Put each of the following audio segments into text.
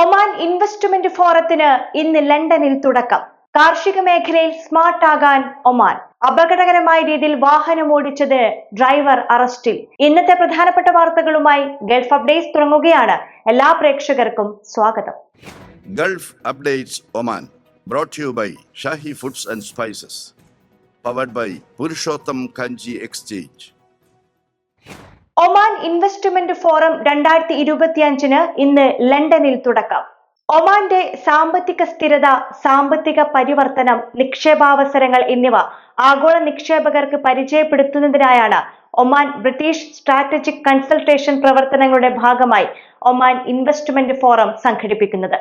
Oman investment ഫോറത്തിന് ഇന്ന് ലണ്ടനിൽ തുടക്കം. കാർഷിക മേഖലയിൽ സ്മാർട്ട് ആകാൻ ഒമാൻ. അപകടകരമായ രീതിയിൽ വാഹനം ഓടിച്ചത് ഡ്രൈവർ അറസ്റ്റിൽ. ഇന്നത്തെ പ്രധാനപ്പെട്ട വാർത്തകളുമായി ഗൾഫ് അപ്ഡേറ്റ്സ് തുടങ്ങുകയാണ്. എല്ലാ പ്രേക്ഷകർക്കും സ്വാഗതം. Gulf updates Oman brought you by Shahi foods and spices. Powered by Purushottam Kanji exchange. Oman investment forum രണ്ടായിരത്തി ഇരുപത്തിയഞ്ചിന് ഇന്ന് ലണ്ടനിൽ തുടക്കം. ഒമാന്റെ സാമ്പത്തിക സ്ഥിരത സാമ്പത്തിക പരിവർത്തനം നിക്ഷേപാവസരങ്ങൾ എന്നിവ ആഗോള നിക്ഷേപകർക്ക് പരിചയപ്പെടുത്തുന്നതിനായാണ് ഒമാൻ ബ്രിട്ടീഷ് സ്ട്രാറ്റജിക് കൺസൾട്ടേഷൻ പ്രവർത്തനങ്ങളുടെ ഭാഗമായി ഒമാൻ ഇൻവെസ്റ്റ്മെന്റ് ഫോറം സംഘടിപ്പിക്കുന്നത്.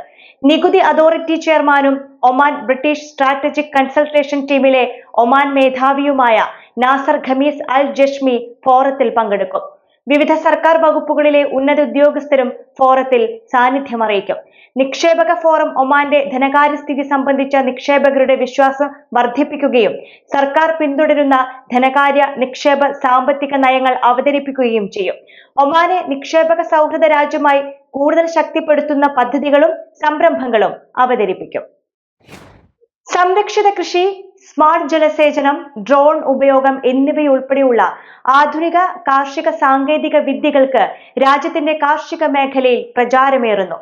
നികുതി അതോറിറ്റി ചെയർമാനും ഒമാൻ ബ്രിട്ടീഷ് സ്ട്രാറ്റജിക് കൺസൾട്ടേഷൻ ടീമിലെ ഒമാൻ മേധാവിയുമായ നാസർ ഖമീസ് അൽ ജഷ്മി ഫോറത്തിൽ പങ്കെടുക്കും. വിവിധ സർക്കാർ വകുപ്പുകളിലെ ഉന്നത ഉദ്യോഗസ്ഥരും ഫോറത്തിൽ സാന്നിധ്യം അറിയിക്കും നിക്ഷേപക ഫോറം ഒമാന്റെ ധനകാര്യസ്ഥിതി സംബന്ധിച്ച നിക്ഷേപകരുടെ വിശ്വാസം വർദ്ധിപ്പിക്കുകയും സർക്കാർ പിന്തുടരുന്ന ധനകാര്യ നിക്ഷേപ സാമ്പത്തിക നയങ്ങൾ അവതരിപ്പിക്കുകയും ചെയ്യും. ഒമാനെ നിക്ഷേപക സൗഹൃദ രാജ്യമായി കൂടുതൽ ശക്തിപ്പെടുത്തുന്ന പദ്ധതികളും സംരംഭങ്ങളും അവതരിപ്പിക്കും. സംരക്ഷിത കൃഷി സ്മാർട്ട് ജലസേചനം ഡ്രോൺ ഉപയോഗം എന്നിവയുൾപ്പെടെയുള്ള ആധുനിക കാർഷിക സാങ്കേതിക വിദ്യകൾക്ക് രാജ്യത്തിന്റെ കാർഷിക മേഖലയിൽ പ്രചാരമേറുന്നു.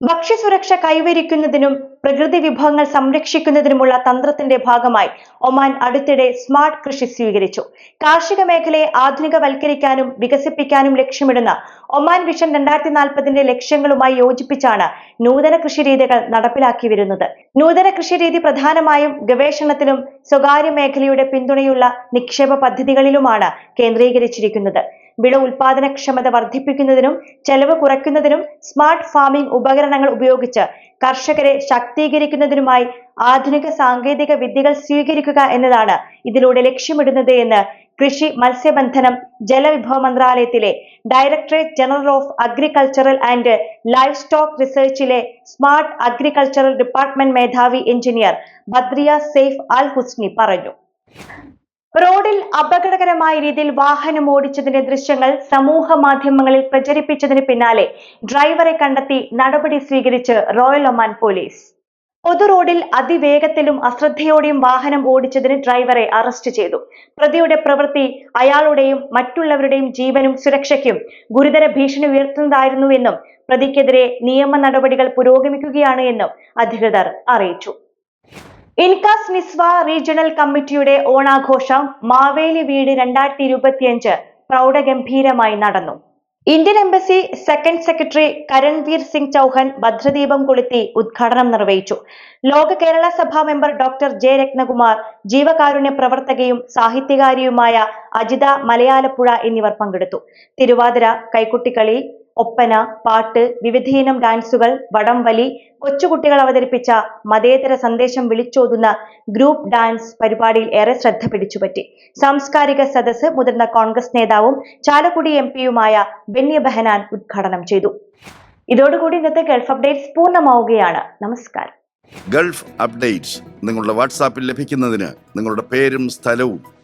ഭക്ഷ്യസുരക്ഷ കൈവരിക്കുന്നതിനും പ്രകൃതി വിഭവങ്ങൾ സംരക്ഷിക്കുന്നതിനുമുള്ള തന്ത്രത്തിന്റെ ഭാഗമായി ഒമാൻ അടുത്തിടെ സ്മാർട്ട് കൃഷി സ്വീകരിച്ചു. കാർഷിക മേഖലയെ ആധുനികവൽക്കരിക്കാനും വികസിപ്പിക്കാനും ലക്ഷ്യമിടുന്ന ഒമാൻ വിഷൻ രണ്ടായിരത്തി നാൽപ്പതിന്റെ ലക്ഷ്യങ്ങളുമായി യോജിപ്പിച്ചാണ് നൂതന കൃഷിരീതികൾ നടപ്പിലാക്കി വരുന്നത് നൂതന കൃഷിരീതി പ്രധാനമായും ഗവേഷണത്തിലും സ്വകാര്യ മേഖലയുടെ പിന്തുണയുള്ള നിക്ഷേപ പദ്ധതികളിലുമാണ് കേന്ദ്രീകരിച്ചിരിക്കുന്നത്. വിള ഉൽപാദനക്ഷമത വർദ്ധിപ്പിക്കുന്നതിനും ചെലവ് കുറയ്ക്കുന്നതിനും സ്മാർട്ട് ഫാമിംഗ് ഉപകരണങ്ങൾ ഉപയോഗിച്ച് കർഷകരെ ശാക്തീകരിക്കുന്നതിനുമായി ആധുനിക സാങ്കേതിക വിദ്യകൾ സ്വീകരിക്കുക എന്നതാണ് ഇതിലൂടെ ലക്ഷ്യമിടുന്നത് എന്ന് കൃഷി മത്സ്യബന്ധനം ജലവിഭവ മന്ത്രാലയത്തിലെ directorate general of agricultural and livestock റിസർച്ചിലെ smart agricultural department മേധാവി engineer Badria Saif Al Husni പറഞ്ഞു. റോഡിൽ അപകടകരമായ രീതിയിൽ വാഹനം ഓടിച്ചതിന്റെ ദൃശ്യങ്ങൾ സമൂഹ മാധ്യമങ്ങളിൽ പ്രചരിപ്പിച്ചതിന് പിന്നാലെ ഡ്രൈവറെ കണ്ടെത്തി നടപടി സ്വീകരിച്ച് റോയൽ ഒമാൻ പോലീസ്. പൊതു റോഡിൽ അതിവേഗത്തിലും അശ്രദ്ധയോടെയും വാഹനം ഓടിച്ചതിന് ഡ്രൈവറെ അറസ്റ്റ് ചെയ്തു. പ്രതിയുടെ പ്രവൃത്തി അയാളുടെയും മറ്റുള്ളവരുടെയും ജീവനും സുരക്ഷയ്ക്കും ഗുരുതര ഭീഷണി ഉയർത്തുന്നതായിരുന്നുവെന്നും പ്രതിക്കെതിരെ നിയമ നടപടികൾ പുരോഗമിക്കുകയാണ് എന്നും അധികൃതർ അറിയിച്ചു. ഇൻകാസ് നിസ്വ റീജിയണൽ കമ്മിറ്റിയുടെ ഓണാഘോഷം മാവേലി വീട് രണ്ടായിരത്തി ഇരുപത്തിയഞ്ച് പ്രൗഢഗംഭീരമായി നടന്നു. Indian embassy second secretary Karanveer Singh Chauhan ഭദ്രദീപം കൊളുത്തി ഉദ്ഘാടനം നിർവഹിച്ചു. ലോക കേരള സഭാ മെമ്പർ ഡോക്ടർ ജെ രത്നകുമാർ ജീവകാരുണ്യ പ്രവർത്തകയും സാഹിത്യകാരിയുമായ അജിത മലയാലപ്പുഴ എന്നിവർ പങ്കെടുത്തു. തിരുവാതിര കൈക്കുട്ടിക്കളി ഒപ്പന പാട്ട് വിവിധയിനം ഡാൻസുകൾ വടംവലി കൊച്ചുകുട്ടികൾ അവതരിപ്പിച്ച മതേതര സന്ദേശം വിളിച്ചോതുന്ന ഗ്രൂപ്പ് ഡാൻസ് പരിപാടിയിൽ ഏറെ ശ്രദ്ധ പിടിച്ചുപറ്റി. സാംസ്കാരിക സദസ് മുതിർന്ന കോൺഗ്രസ് നേതാവും ചാലക്കുടി എം പിയുമായ ബെന്നി ബെഹനാൻ ഉദ്ഘാടനം ചെയ്തു. ഇതോടുകൂടി ഇന്നത്തെ ഗൾഫ് അപ്ഡേറ്റ്സ് പൂർണമാവുകയാണ്. നമസ്കാരം. ഗൾഫ് അപ്ഡേറ്റ്സ് നിങ്ങളുടെ വാട്സാപ്പിൽ ലഭിക്കുന്നതിന് നിങ്ങളുടെ പേരും സ്ഥലവും